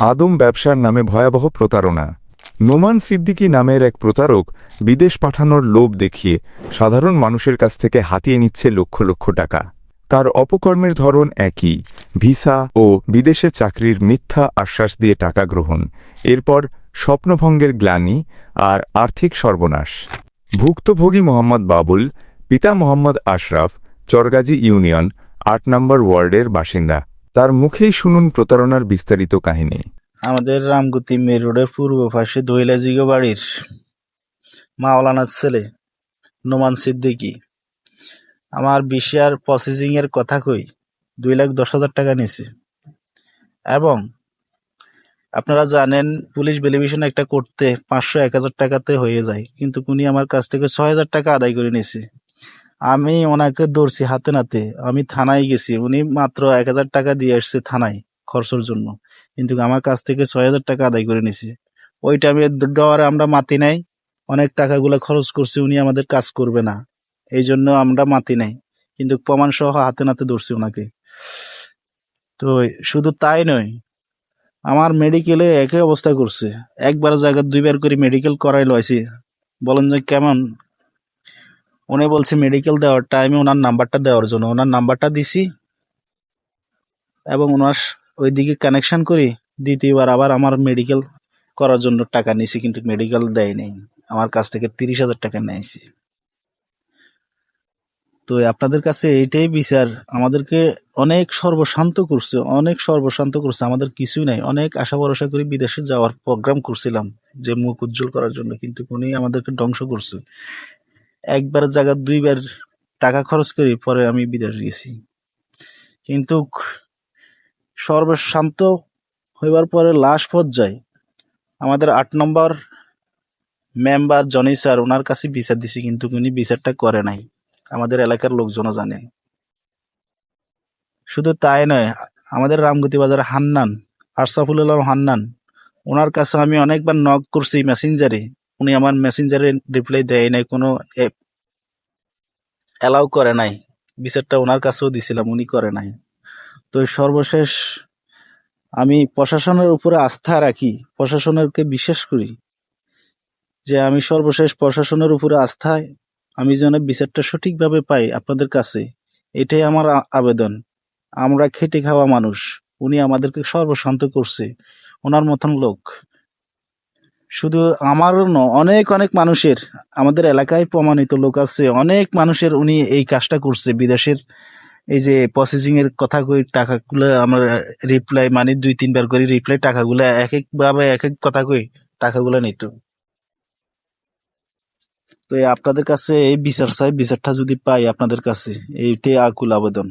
আদম ব্যবসার নামে ভয়াবহ প্রতারণা। নোমান সিদ্দিকী নামের এক প্রতারক বিদেশ পাঠানোর লোভ দেখিয়ে সাধারণ মানুষের কাছ থেকে হাতিয়ে নিচ্ছে লক্ষ লক্ষ টাকা। তার অপকর্মের ধরন একই, ভিসা ও বিদেশে চাকরির মিথ্যা আশ্বাস দিয়ে টাকা গ্রহণ, এরপর স্বপ্নভঙ্গের গ্লানি আর আর্থিক সর্বনাশ। ভুক্তভোগী মোহাম্মদ বাবুল, পিতা মোহাম্মদ আশরাফ, চরগাজী ইউনিয়ন, আট নম্বর ওয়ার্ডের বাসিন্দা। তার মুখেই শুনুন প্রতারণার বিস্তারিত কাহিনী। আমাদের রামগতি মেন রোডের পূর্ব পাশে দহিলা জিগো বাড়ির মাওলানার ছেলে নোমান সিদ্দিকী। আমার বিশার প্রসেসিং এর কথা কই, দুই লাখ দশ হাজার টাকা নিয়েছে। এবং আপনারা জানেন, পুলিশ ভেরিফিকেশন একটা করতে পাঁচশো এক হাজার টাকাতে হয়ে যায়, কিন্তু উনি আমার কাছ থেকে ছয় হাজার টাকা আদায় করে নিয়েছে। আমি ওনাকে ধরছি হাতে নাতে। আমি থানায় গেছি। উনি মাত্র এক হাজার টাকা দিয়ে আসছে থানায় খরচের জন্য। কিন্তু আমার কাছ থেকে ছয় হাজার টাকা আদায় করে নিছে। ওই টাইমে ডরে আমরা মাতি নাই। অনেক টাকাগুলো খরচ করছি, উনি আমাদের কাজ করবে না। এই জন্য আমরা মাতি নাই। কিন্তু প্রমাণ সহ হাতে নাতে ধরছি ওনাকে। তো শুধু তাই নয়, আমার মেডিকেলে একই অবস্থা করছে। একবার জায়গা দুইবার করে মেডিকেল করাই লইছি। বলেন যে কেমন উনি বলছে মেডিকেল দেওয়ার টাইমে ওনার নাম্বারটা দেওয়ার জন্য। ওনার নাম্বারটা দিছি এবং ওনার ওইদিকে কানেকশন করি, দ্বিতীয়বার আবার আমার মেডিকেল করার জন্য টাকা নিয়েছি কিন্তু মেডিকেল দেয় নাই। আমার কাছ থেকে তিরিশ হাজার টাকা নিয়েছি। তো আপনাদের কাছে এইটাই বিচার। আমাদেরকে অনেক সর্বশান্ত করছে, অনেক সর্বশান্ত করছে। আমাদের কিছুই নাই। অনেক আশা ভরসা করে বিদেশে যাওয়ার প্রোগ্রাম করছিলাম, যে মুখ উজ্জ্বল করার জন্য, কিন্তু উনি আমাদেরকে ধ্বংস করছে। একবার জায়গা দুইবার টাকা খরচ করি পরে আমি বিদেশ গেছি। কিন্তু সর্বশান্ত হইবার পরে লাশ পর্যায়ে আমাদের আট নম্বর মেম্বার জনি স্যার ওনার কাছে বিচার দিছি, কিন্তু উনি বিচারটা করে নাই। আমাদের এলাকার লোকজনও জানেন শুধু তাই নয়, আমাদের রামগতি বাজার হান্নান আরসাফুল হান্নান ওনার কাছে আমি অনেকবার নক করছি মেসেঞ্জারে উনি আমার মেসেঞ্জারে রিপ্লাই দেয় নাই, কোনো অ্যালাউ করে নাই। বিচারটা ওনার কাছেও দিছিলাম, উনি করে নাই। তো সর্বশেষ আমি প্রশাসনের উপরে আস্থা রাখি প্রশাসনেরকে বিশ্বাস করি যে আমি সর্বশেষ প্রশাসনের উপরে আস্থায় আমি যেন বিচারটা সঠিকভাবে পাই আপনাদের কাছে, এটাই আমার আবেদন। আমরা খেটে খাওয়া মানুষ, উনি আমাদেরকে সর্বশান্ত করছে, ওনার মতন লোক। শুধু আমারও ন, অনেক অনেক মানুষের, আমাদের এলাকায় প্রমাণিত লোক আছে, অনেক মানুষের উনি এই কাজটা করছে বিদেশের। এই যে প্রসেসিং এর কথা কই, টাকাগুলো আমরা রিপ্লাই মানে দুই, তিনবার করে রিপ্লাই টাকাগুলো এক এক ভাবে এক এক কথা কই, টাকাগুলো নিত। তো আপনাদের কাছে এই বিচার চাই, বিচারটা যদি পাই আপনাদের কাছে, এইটাই আকুল আবেদন।